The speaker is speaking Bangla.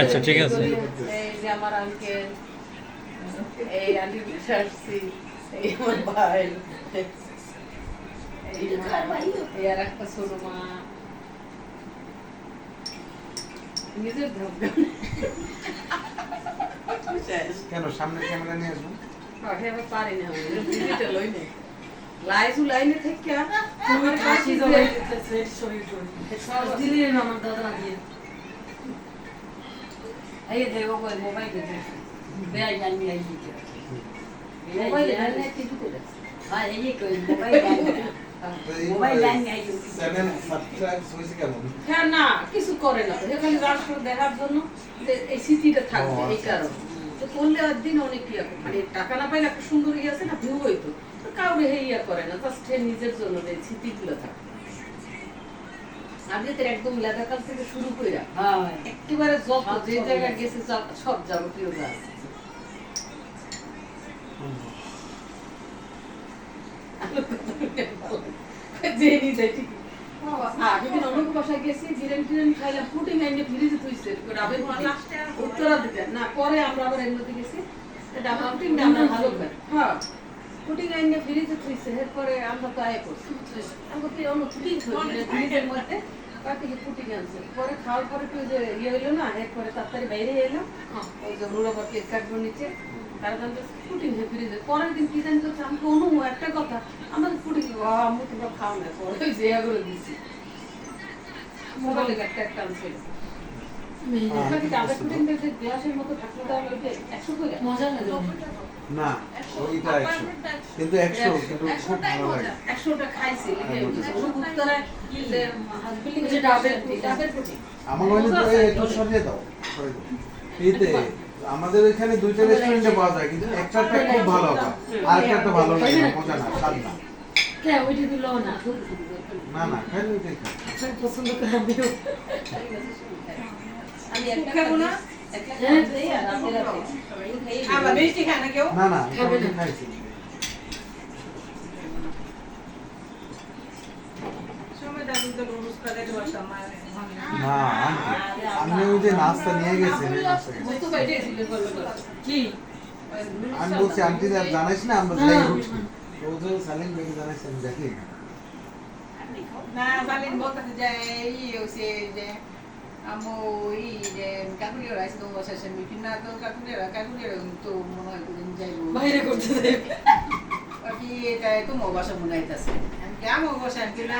আচ্ছা, ঠিক আছে। আমার আঙ্কেল এই আন্টি আসছি এই আমার ভাই এই আর একটা ছোট মা। নিজের কেন সামনে ক্যামেরা নিয়ে পারি না লাইজু লাইনে। থেকে দিতেছে শরীর করে সব দিলি আমার দাদা দিয়ে এই দেখো কই মোবাইল বেআই জানি আই মোবাইলে লাইনে টিভিতে দেখছি হ্যাঁ মোবাইল জানি আই চ্যানেল সাবস্ক্রাইব হ্যাঁ না কিছু করে না খালি রাষ্ট্র দেখার জন্য যে এই স্মৃতিটা থাকবে ও, এই আচ্ছা, কারণে তো করলে একদিন অনেক ইয়া মানে টাকা না পাইলে একটা সুন্দর ইয়ে আছে না ভিউ হইতো তো কাউরে হে ইয়া করে না জাস্ট নিজের জন্য যে স্মৃতিগুলো থাকে একদম লেদাকাল থেকে শুরু করে হ্যাঁ। একেবারে যত যে গেছে সব- যাবতীয় গাছ ঠিক ফ্রিজে উত্তরা দিতে। না পরে আমরা আবার এর মধ্যে গেছি। এটা আমরা পুটিং আমরা ভালো খাই হ্যাঁ পুটিং আইনে ফ্রিজে থুইছে এরপরে আমরা তো আয় করছি। অন্য পুটিং মধ্যে আনছে। পরে খাওয়ার পরে একটু যে ইয়ে হইল না এরপরে তাড়াতাড়ি বাইরে এলাম ওই যে কেক কাটবো নিচে তারা জানতে পুটিং হয়ে ফ্রিজে পরের দিন কি জানি করছে আমাকে অনু একটা কথা আমাদের আমি তোমরা খাও না পরে ওই যে করে দিছি। মোবাইলে একটা একটা আনছিল না ওইটা একশো। কিন্তু একশো কিন্তু খুব ভালো লাগে। একশোটা খাইছি লিখে যে হাসবিলি যে ডাবের ডাবের ডাবের আমার মনে হয় একটু সরিয়ে দাও এইতে আমাদের ওইখানে দুইটা রেস্টুরেন্টে পাওয়া যায় কিন্তু একটাটা খুব ভালো হয় আর একটা ভালো লাগে না মজা না স্বাদ না। কে ওইটা দিল না? না না খাইলে ওইটাই খাই পছন্দ করে আমিও। আমি একটা খাব না? একটা হ্যাঁ। খাই আর রাতে রাতে না না খাবে না। খাইছি সময় দাদু তো রুস করে বসতাম মানে না আন্টি আপনি ওই যে নাস্তা নিয়ে। কি? আমি বলছি আন্টি আর জানাইস না আমরা যাই ও তো সালিম ভাইকে জানাইছি আমি দেখি। না সালিন বলতেছে যে হচ্ছে যে আমো এই যে কাকুলিরা তো মিটিং না তো কাকুলিরা কাকুলিরা তো মনে হয় যাইবো। বাইরে করতে দেবে। বাকি এটা তো মো বাসা মনে হইতাছে আমি কি আমো বসে আমি কি না